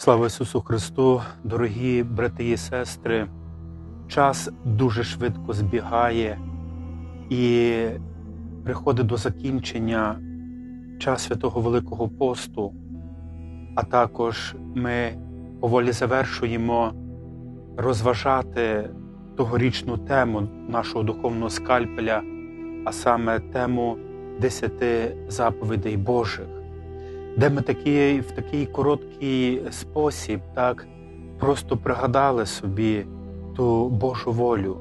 Слава Ісусу Христу, дорогі брати і сестри, час дуже швидко збігає і приходить до закінчення час святого Великого посту, а також ми поволі завершуємо розважати тогорічну тему нашого духовного скальпеля, а саме тему десяти заповідей Божих де ми такі, в такий короткий спосіб так просто пригадали собі ту Божу волю,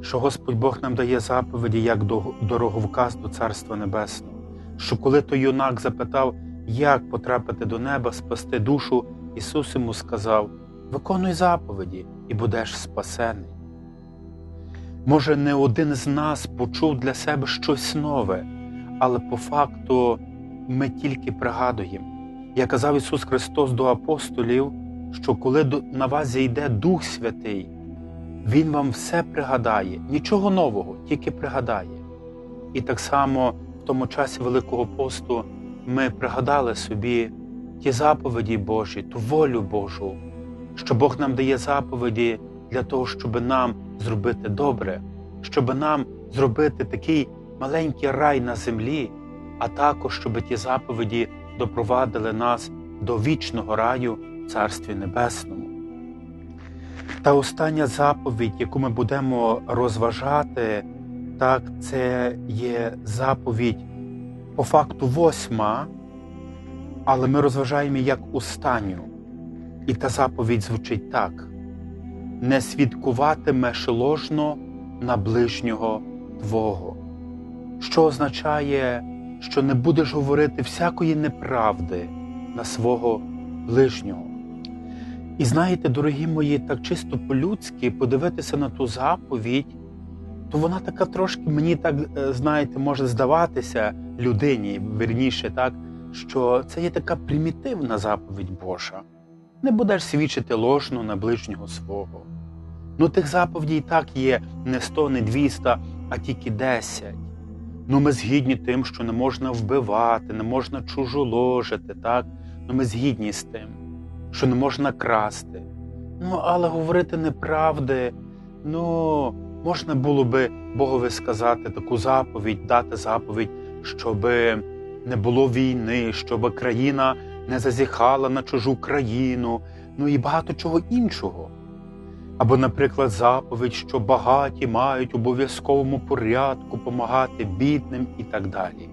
що Господь Бог нам дає заповіді як дороговказ до Царства Небесного, що коли той юнак запитав, як потрапити до неба, спасти душу, Ісус йому сказав: виконуй заповіді і будеш спасений. Може, не один з нас почув для себе щось нове, але по факту ми тільки пригадуємо. Як казав Ісус Христос до апостолів, що коли на вас зійде Дух Святий, Він вам все пригадає, нічого нового, тільки пригадає. І так само в тому часі Великого посту ми пригадали собі ті заповіді Божі, ту волю Божу, що Бог нам дає заповіді для того, щоб нам зробити добре, щоб нам зробити такий маленький рай на землі а також щоб ті заповіді допровадили нас до вічного раю в Царстві Небесному. Та остання заповідь, яку ми будемо розважати, так, це є заповідь по факту восьма, але ми розважаємо як останню. І та заповідь звучить так: не свідкуватимеш ложно на ближнього Твого, що означає що не будеш говорити всякої неправди на свого ближнього. І знаєте, дорогі мої, так чисто по-людськи подивитися на ту заповідь, то вона така трошки, мені так, е, знаєте, може здаватися людині, верніше, так, що це є така примітивна заповідь Божа. Не будеш свідчити ложно на ближнього свого. Ну, тих заповідей так є не сто, не двіста, а тільки десять. Ну, ми згідні тим, що не можна вбивати, не можна чужоложити, так? Ну, ми згідні з тим, що не можна красти. Ну, але говорити неправди, ну, можна було би Богові сказати таку заповідь, дати заповідь, щоб не було війни, щоб країна не зазіхала на чужу країну, ну і багато чого іншого. Або, наприклад, заповідь, що багаті мають обов'язковому порядку помагати бідним і так далі.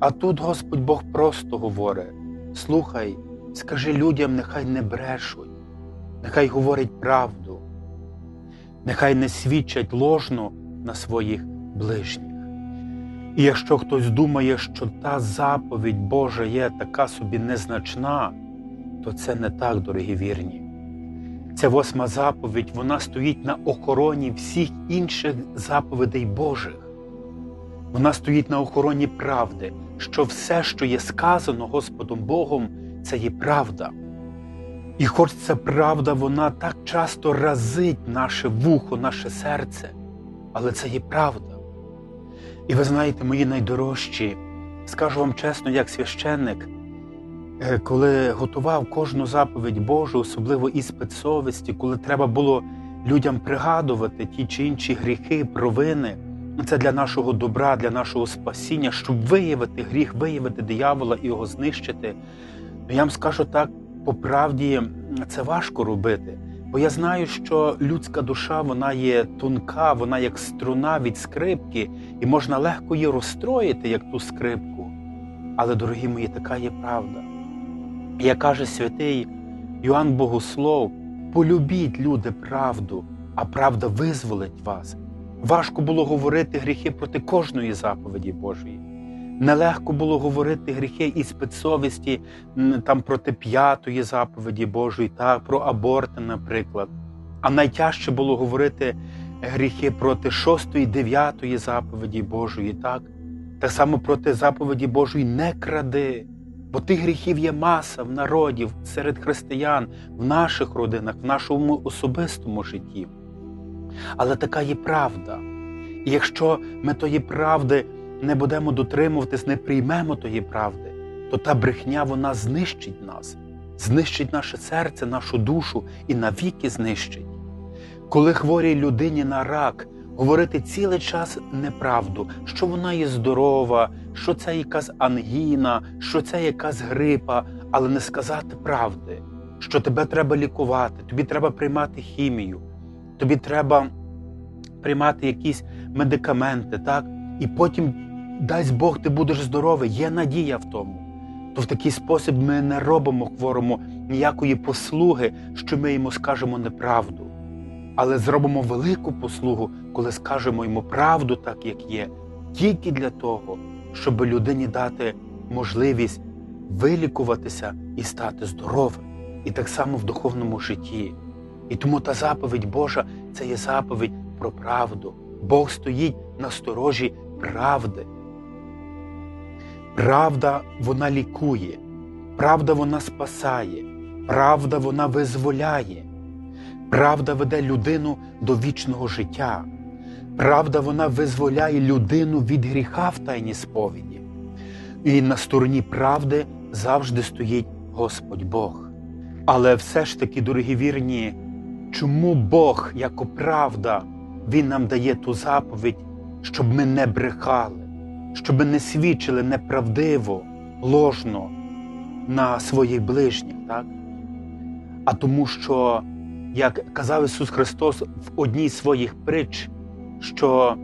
А тут Господь Бог просто говорить: слухай, скажи людям, нехай не брешуть, нехай говорять правду, нехай не свідчать ложно на своїх ближніх. І якщо хтось думає, що та заповідь Божа є така собі незначна, то це не так, дорогі вірні. Ця восьма заповідь вона стоїть на охороні всіх інших заповідей Божих. Вона стоїть на охороні правди, що все, що є сказано Господом Богом, це є правда. І хоч ця правда, вона так часто разить наше вухо, наше серце, але це є правда. І ви знаєте, мої найдорожчі, скажу вам чесно, як священник. Е, коли готував кожну заповідь Божу, особливо іспит совісті, коли треба було людям пригадувати ті чи інші гріхи, провини, це для нашого добра, для нашого спасіння, щоб виявити гріх, виявити диявола і його знищити. Ну, я вам скажу так, по правді це важко робити. Бо я знаю, що людська душа вона є тонка, вона як струна від скрипки, і можна легко її розстроїти, як ту скрипку. Але, дорогі мої, така є правда. Як каже святий Йоанн Богослов, полюбіть, люди, правду, а правда визволить вас. Важко було говорити гріхи проти кожної заповіді Божої. Нелегко було говорити гріхи і спецсовісті там проти п'ятої заповіді Божої, так, про аборти, наприклад. А найтяжче було говорити гріхи проти шостої, дев'ятої заповіді Божої, так? Так само проти заповіді Божої не кради. Бо тих гріхів є маса в народів, серед християн, в наших родинах, в нашому особистому житті. Але така є правда. І якщо ми тої правди не будемо дотримуватись, не приймемо тої правди, то та брехня вона знищить нас. знищить наше серце, нашу душу і навіки знищить. Коли хворій людині на рак говорити цілий час неправду, що вона є здорова, що це якась ангіна, що це якась грипа, але не сказати правди, що тебе треба лікувати, тобі треба приймати хімію, тобі треба приймати якісь медикаменти, так? І потім, дасть Бог, ти будеш здоровий, є надія в тому. То в такий спосіб ми не робимо хворому ніякої послуги, що ми йому скажемо неправду. Але зробимо велику послугу, коли скажемо йому правду так, як є, тільки для того, щоб людині дати можливість вилікуватися і стати здоровим. І так само в духовному житті. І тому та заповідь Божа це є заповідь про правду. Бог стоїть на сторожі правди. Правда вона лікує, правда вона спасає, правда вона визволяє, правда веде людину до вічного життя. Правда вона визволяє людину від гріха в тайній сповіді. І на стороні правди завжди стоїть Господь Бог. Але все ж таки, дорогі вірні, чому Бог, як правда, Він нам дає ту заповідь, щоб ми не брехали, щоб ми не свідчили неправдиво, ложно на своїх ближніх, так? А тому, що, як казав Ісус Христос в одній своїх притч, що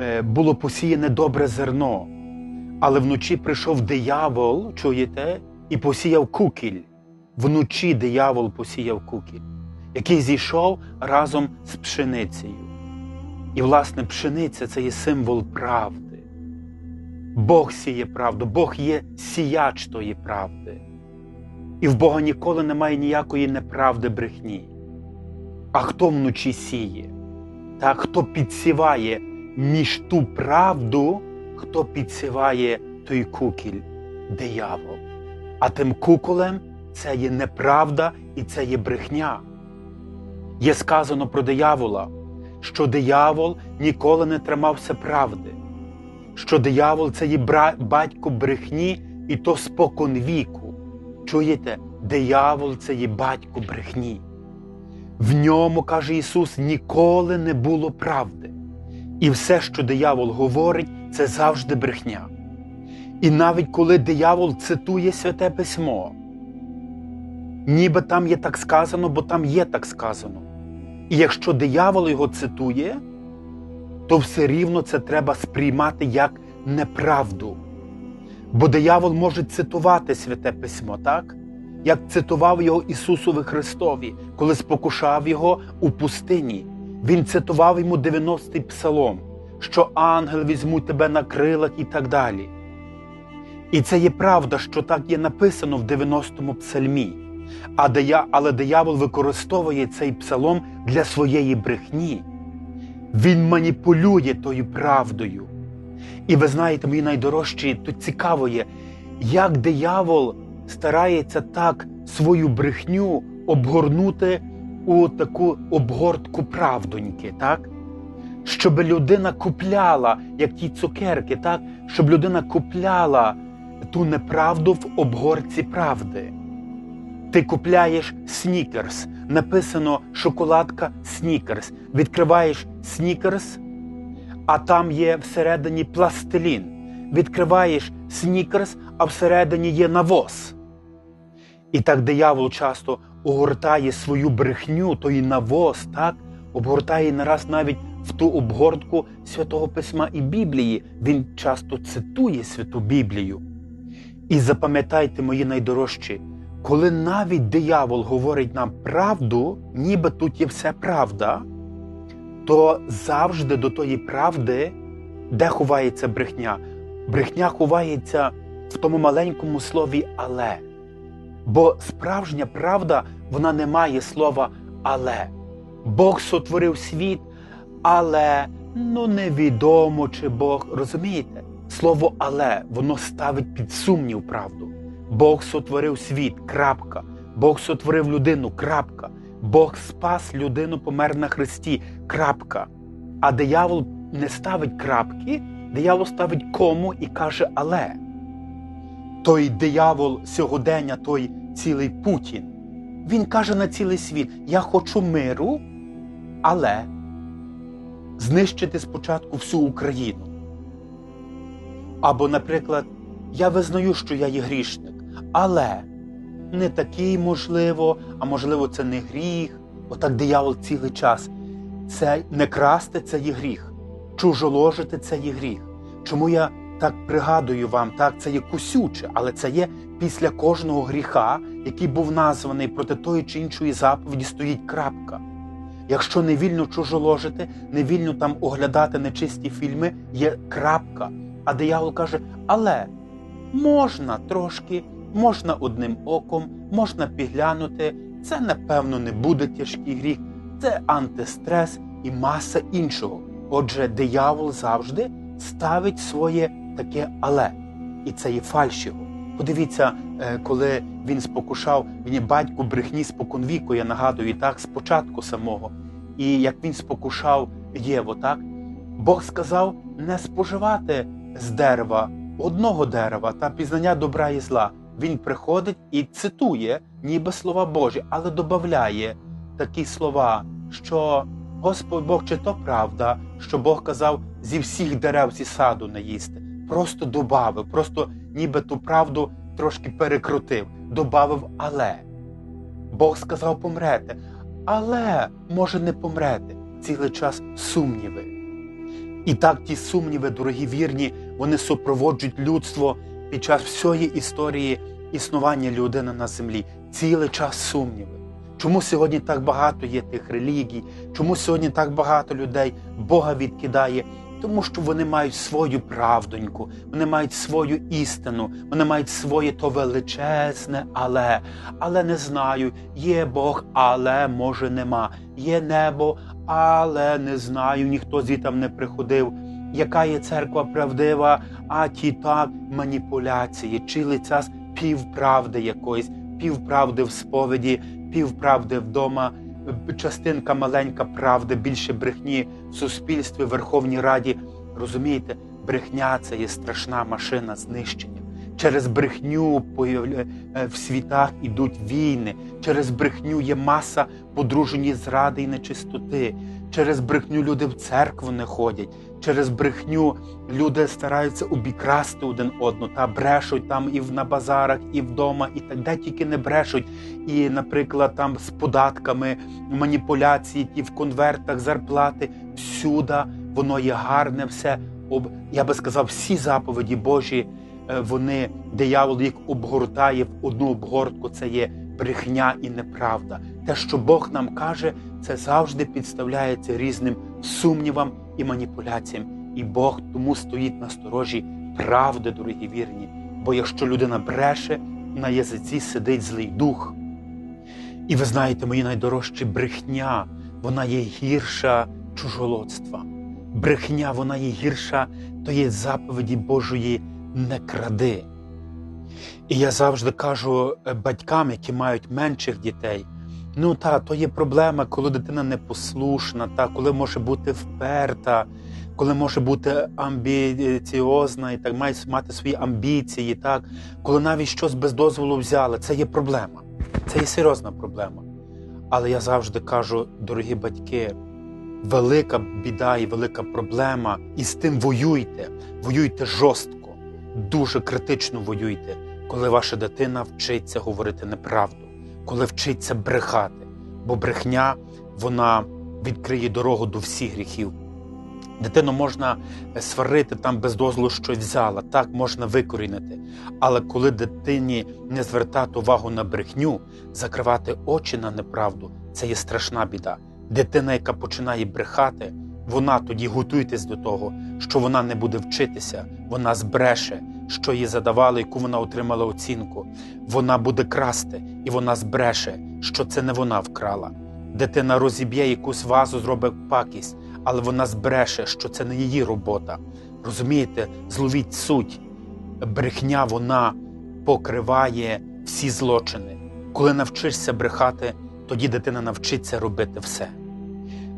е, було посіяне добре зерно, але вночі прийшов диявол, чуєте, і посіяв кукіль. Вночі диявол посіяв кукіль, який зійшов разом з пшеницею. І, власне, пшениця це є символ правди. Бог сіє правду, Бог є сіяч тої правди. І в Бога ніколи немає ніякої неправди брехні. А хто вночі сіє? Та хто підсіває між ту правду, хто підсіває той кукіль диявол. А тим куколем це є неправда і це є брехня. Є сказано про диявола, що диявол ніколи не тримався правди, що диявол це є батько брехні, і то спокон віку. Чуєте, диявол це є батько брехні. В ньому, каже Ісус, ніколи не було правди. І все, що диявол говорить, це завжди брехня. І навіть коли диявол цитує Святе Письмо, ніби там є так сказано, бо там є так сказано. І якщо диявол його цитує, то все рівно це треба сприймати як неправду. Бо диявол може цитувати Святе Письмо, так? Як цитував його Ісусові Христові, коли спокушав його у пустині. Він цитував йому 90-й псалом, що ангел візьмуть тебе на крилах і так далі. І це є правда, що так є написано в 90-му псальмі. А дия, але диявол використовує цей псалом для своєї брехні. Він маніпулює тою правдою. І ви знаєте, мої найдорожчі, тут цікаво є, як диявол старається так свою брехню обгорнути у таку обгортку правдоньки, так? Щоб людина купляла, як ті цукерки, так? щоб людина купляла ту неправду в обгорці правди. Ти купляєш снікерс, написано шоколадка снікерс. Відкриваєш снікерс, а там є всередині пластилін. Відкриваєш снікерс, а всередині є навоз. І так диявол часто огортає свою брехню, той навоз, так? обгортає нараз навіть в ту обгортку Святого Письма і Біблії. Він часто цитує Святу Біблію. І запам'ятайте, мої найдорожчі, коли навіть диявол говорить нам правду, ніби тут є все правда, то завжди до тої правди, де ховається брехня, брехня ховається в тому маленькому слові але. Бо справжня правда, вона не має слова але. Бог сотворив світ, але ну невідомо, чи Бог. Розумієте? Слово але воно ставить під сумнів правду. Бог сотворив світ, крапка. Бог сотворив людину, крапка. Бог спас людину, помер на Христі, крапка. А диявол не ставить крапки, диявол ставить кому і каже але. Той диявол сьогодення, той цілий Путін. Він каже на цілий світ: Я хочу миру, але знищити спочатку всю Україну. Або, наприклад, я визнаю, що я є грішник, але не такий можливо, а можливо, це не гріх. Отак диявол цілий час. Це не красти це є гріх, чужоложити це є гріх. Чому я так пригадую вам, так це є кусюче, але це є після кожного гріха, який був названий проти тої чи іншої заповіді, стоїть крапка. Якщо не вільно чужоложити, не вільно там оглядати нечисті фільми, є крапка. А диявол каже: але можна трошки, можна одним оком, можна підглянути. Це, напевно, не буде тяжкий гріх, це антистрес і маса іншого. Отже, диявол завжди ставить своє таке але. І це є фальшиво. Подивіться, е, коли він спокушав, він є батько брехні споконвіку, я нагадую, так, спочатку самого. І як він спокушав Єву, так? Бог сказав не споживати з дерева, одного дерева та пізнання добра і зла. Він приходить і цитує, ніби слова Божі, але додає такі слова, що Господь Бог, чи то правда, що Бог казав зі всіх дерев зі саду не їсти. Просто добавив, просто ніби ту правду трошки перекрутив, добавив але. Бог сказав помрете, але може не помрете. Цілий час сумніви. І так ті сумніви, дорогі вірні, вони супроводжують людство під час всієї історії існування людини на землі. Цілий час сумніви. Чому сьогодні так багато є тих релігій? Чому сьогодні так багато людей Бога відкидає? Тому що вони мають свою правдоньку, вони мають свою істину, вони мають своє то величезне, але, але не знаю, є Бог, але може нема. Є небо, але не знаю, ніхто звітам не приходив. Яка є церква правдива, а ті так маніпуляції, чи лиця півправди якоїсь, півправди в сповіді, півправди вдома, частинка маленька правди, більше брехні в суспільстві, в Верховній Раді. Розумієте, брехня це є страшна машина знищення. Через брехню в світах ідуть війни, через брехню є маса подружені зради і нечистоти. Через брехню люди в церкву не ходять, через брехню люди стараються обікрасти один одного та брешуть там і на базарах, і вдома, і так де тільки не брешуть. І, наприклад, там з податками маніпуляції, ті в конвертах, зарплати, всюди воно є гарне, все я би сказав, всі заповіді Божі. Вони диявол їх обгортає в одну обгортку. Це є брехня і неправда. Те, що Бог нам каже, це завжди підставляється різним сумнівам і маніпуляціям. І Бог тому стоїть на сторожі правди, дорогі вірні. Бо якщо людина бреше, на язиці сидить злий дух. І ви знаєте, мої найдорожчі брехня, вона є гірша чужолодства. Брехня, вона є гірша, то є заповіді Божої не кради. І я завжди кажу е, батькам, які мають менших дітей. Ну та, то є проблема, коли дитина непослушна, та коли може бути вперта, коли може бути амбіціозна і так має мати свої амбіції, так коли навіть щось без дозволу взяли, це є проблема. Це є серйозна проблема. Але я завжди кажу, дорогі батьки, велика біда і велика проблема, і з тим воюйте, воюйте жорстко, дуже критично воюйте, коли ваша дитина вчиться говорити неправду коли вчиться брехати, бо брехня вона відкриє дорогу до всіх гріхів. Дитину можна сварити там без дозволу щось взяла, так можна викорінити. Але коли дитині не звертати увагу на брехню, закривати очі на неправду, це є страшна біда. Дитина, яка починає брехати, вона тоді готуйтесь до того, що вона не буде вчитися, вона збреше, що їй задавали, яку вона отримала оцінку. Вона буде красти, і вона збреше, що це не вона вкрала. Дитина розіб'є якусь вазу, зробить пакість, але вона збреше, що це не її робота. Розумієте, зловіть суть. Брехня вона покриває всі злочини. Коли навчишся брехати, тоді дитина навчиться робити все.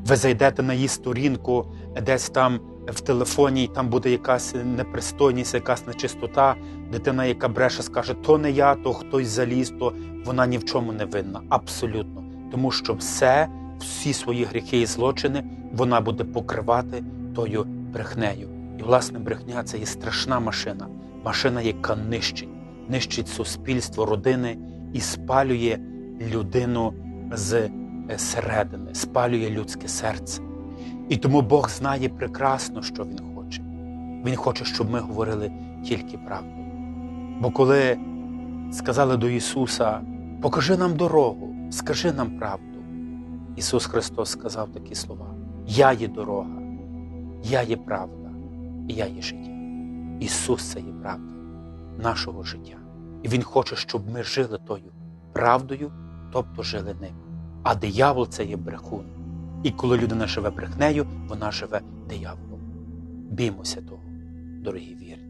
Ви зайдете на її сторінку, десь там в телефоні, і там буде якась непристойність, якась нечистота. Дитина, яка бреше, скаже, то не я, то хтось заліз, то вона ні в чому не винна. Абсолютно. Тому що все, всі свої гріхи і злочини вона буде покривати тою брехнею. І, власне, брехня це є страшна машина, машина, яка нищить, нищить суспільство, родини і спалює людину з е, середини, спалює людське серце. І тому Бог знає прекрасно, що Він хоче. Він хоче, щоб ми говорили тільки правду. Бо коли сказали до Ісуса, покажи нам дорогу, скажи нам правду, Ісус Христос сказав такі слова: Я є дорога, я є правда, і я є життя. Ісус це є правда нашого життя. І Він хоче, щоб ми жили тою правдою, тобто жили ним. А диявол це є брехун. І коли людина живе брехнею, вона живе дияволом. Біймося того, дорогі вірні.